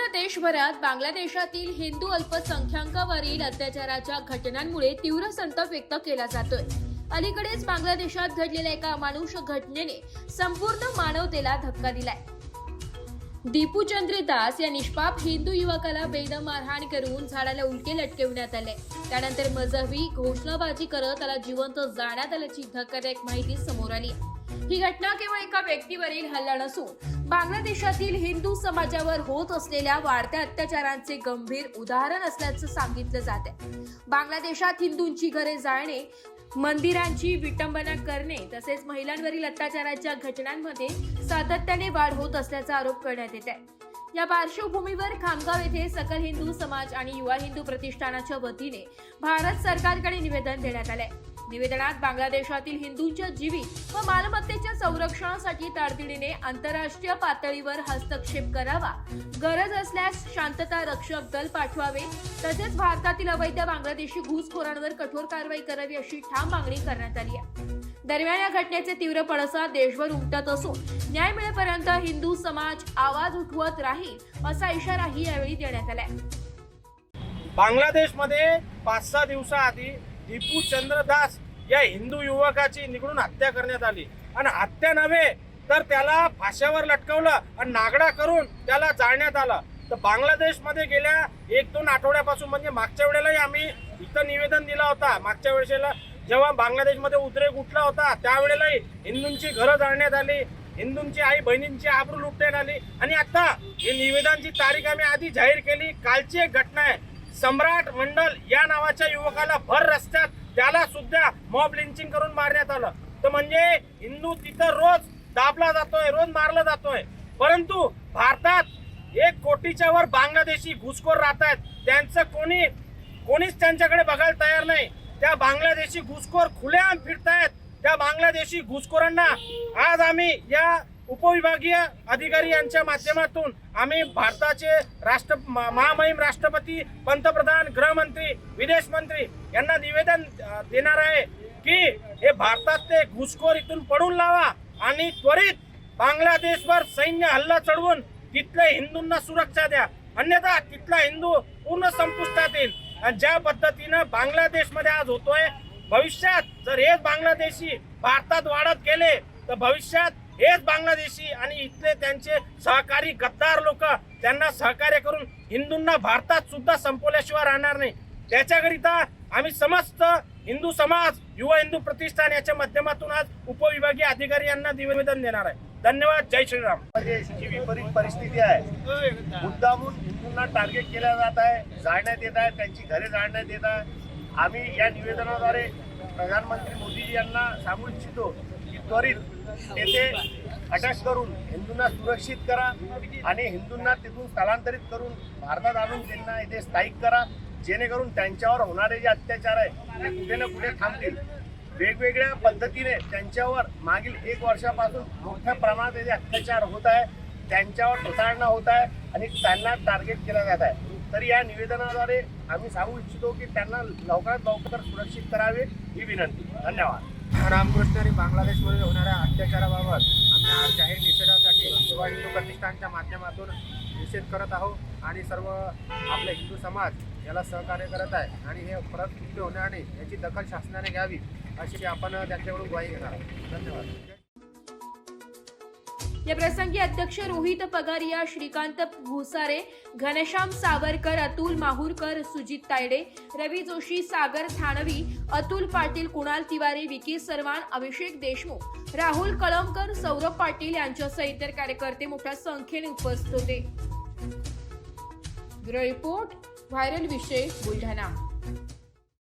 संपूर्ण देशभरात बांगलादेशातील हिंदू अल्पसंख्याकावरील अत्याचाराच्या घटनांमुळे तीव्र संताप व्यक्त केला जातोय. अलीकडेच बांगलादेशात घडलेल्या एका अमानुष घटनेने संपूर्ण मानवतेला धक्का दिलाय. दीपू चंद्र दास या निष्पाप हिंदू युवकाला बेदम मारहाण करून झाडाला उलटे लटकविण्यात आले. त्यानंतर मजहबी घोषणाबाजी करत त्याला जिवंत जाण्यात आल्याची धक्कादायक माहिती समोर आली. ही घटना केवळ एका व्यक्तीवरील हल्ला नसून बांगलादेशातील हिंदू समाजावर होत असलेल्या वाढत्या अत्याचारांचे गंभीर उदाहरण असल्याचं सांगितलं जात आहे. बांगलादेशात हिंदूंची घरे जाळणे मंदिरांची विटंबना करणे तसेच महिलांवरील अत्याचाराच्या घटनांमध्ये सातत्याने वाढ होत असल्याचा आरोप करण्यात येत आहे. या पार्श्वभूमीवर खामगाव येथे सकल हिंदू समाज आणि युवा हिंदू प्रतिष्ठानाच्या वतीने भारत सरकारकडे निवेदन देण्यात आले निवेदनात बांगलादेशातील हिंदूंच्या जीवित व मालमत्तेच्या संरक्षणासाठी तातडीने आंतरराष्ट्रीय पातळीवर हस्तक्षेप करावा. गरज असल्यास शांतता रक्षक दल पाठवावे. तसेच भारतातील अवैध बांगलादेशी घुसखोरांवर कठोर कारवाई करावी अशी ठाम मागणी करण्यात आली आहे. दरम्यान या घटनेचे तीव्र पडसाद देशभर उमटत असून न्याय मिळेपर्यंत हिंदू समाज आवाज उठवत राहील असा इशाराही यावेळी देण्यात आलाय. बांगलादेशमध्ये पाच सहा दिवसाआधी दीपू चंद्रदास या हिंदू युवकाची निकडून हत्या करण्यात आली. आणि हत्या नव्हे तर त्याला फाश्यावर लटकवलं आणि नागडा करून त्याला जाळण्यात आलं. तर बांगलादेशमध्ये गेल्या एक दोन आठवड्यापासून म्हणजे मागच्या वेळेलाही आम्ही इथं निवेदन दिला होता. मागच्या वेळेला जेव्हा बांगलादेशमध्ये उद्रेक उठला होता त्यावेळेलाही हिंदूंची घरं जाळण्यात आली. हिंदूंची आई बहिणींची आबरू लुटण्यात आली. आणि आता हे निवेदनची तारीख आम्ही आधी जाहीर केली. कालची एक घटना आहे. सम्राट मंडल या नावाच्या युवकाला भर रस्त्यात त्याला सुद्धा मॉब लिंचिंग करून मारण्यात आलं. तर म्हणजे हिंदू तिथं रोज दाबला जातोय रोज मारला जातोय. परंतु भारतात एक कोटीच्या वर बांगलादेशी घुसखोर राहत आहेत. त्यांचं कोणी कोणीच त्यांच्याकडे बघायला तयार नाही. त्या बांगलादेशी घुसखोर खुलेआम फिरतायत. त्या बांगलादेशी घुसखोरांना आज आम्ही या उपविभागीय अधिकारी यांच्या माध्यमातून आम्ही भारताचे राष्ट्र महामहिम राष्ट्रपती पंतप्रधान गृहमंत्री विदेश मंत्री यांना निवेदन देणार आहे की हे भारतात ते घुसखोर इथून पडून लावा आणि त्वरित बांगलादेशवर सैन्य हल्ला चढवून तिथल्या हिंदूंना सुरक्षा द्या. अन्यथा तिथला हिंदू पूर्ण संपुष्टात येईल. आणि ज्या पद्धतीनं बांगलादेशमध्ये आज होतोय भविष्यात जर हेच बांगलादेशी भारतात वाढत गेले तर भविष्यात हेच बांगलादेशी आणि इथले त्यांचे सहकारी गद्दार लोक त्यांना सहकार्य करून हिंदूंना भारतात सुद्धा संपवल्याशिवाय राहणार नाही. त्याच्याकरिता आम्ही समस्त हिंदू समाज युवा हिंदू प्रतिष्ठान याच्या माध्यमातून आज उपविभागीय अधिकारी यांना निवेदन देणार आहे. धन्यवाद. जय श्रीराम. जी विपरीत परिस्थिती आहे. मुद्दामून हिंदूंना टार्गेट केल्या जात आहे जाळण्यात येत आहे त्यांची घरे जाळण्यात येत आहे. आम्ही या निवेदनाद्वारे प्रधानमंत्री मोदीजी यांना सांगू इच्छितो त्वरित तेथे अटक करून हिंदूंना सुरक्षित करा आणि हिंदूंना तिथून स्थलांतरित करून भारतात आणून त्यांना इथे स्थायिक करा. जेणेकरून त्यांच्यावर होणारे जे अत्याचार आहे ते कुठे ना कुठे थांबतील. वेगवेगळ्या पद्धतीने त्यांच्यावर मागील एक वर्षापासून मोठ्या प्रमाणात येथे अत्याचार होत आहे त्यांच्यावर प्रसारणा होत आहे आणि त्यांना टार्गेट केला जात आहे. तर या निवेदनाद्वारे आम्ही सांगू इच्छितो की त्यांना लवकरात लवकर सुरक्षित करावे ही विनंती. धन्यवाद. रामकृष्ण आणि बांगलादेशमध्ये होणाऱ्या अत्याचाराबाबत आम्ही आज जाहीर निषेधासाठी युवा हिंदू प्रतिष्ठानच्या माध्यमातून निषेध करत आहोत आणि सर्व आपले हिंदू समाज याला सहकार्य करत आहे आणि हे परत कृत्य होणार नाही याची दखल शासनाने घ्यावी अशी आपण त्यांच्याकडून ग्वाही घेणार आहोत. धन्यवाद. या प्रसंगी अध्यक्ष रोहित पगारिया श्रीकांत भुसारे घनश्याम सावरकर अतुल माहूरकर सुजित तायडे रवी जोशी सागर थानवी अतुल पाटील कुणाल तिवारी विकी सरवान अभिषेक देशमुख राहुल कळमकर सौरभ पाटील यांच्यासह इतर कार्यकर्ते मोठ्या संख्येने उपस्थित होते. रिपोर्ट व्हायरल विषय बुलढाणा.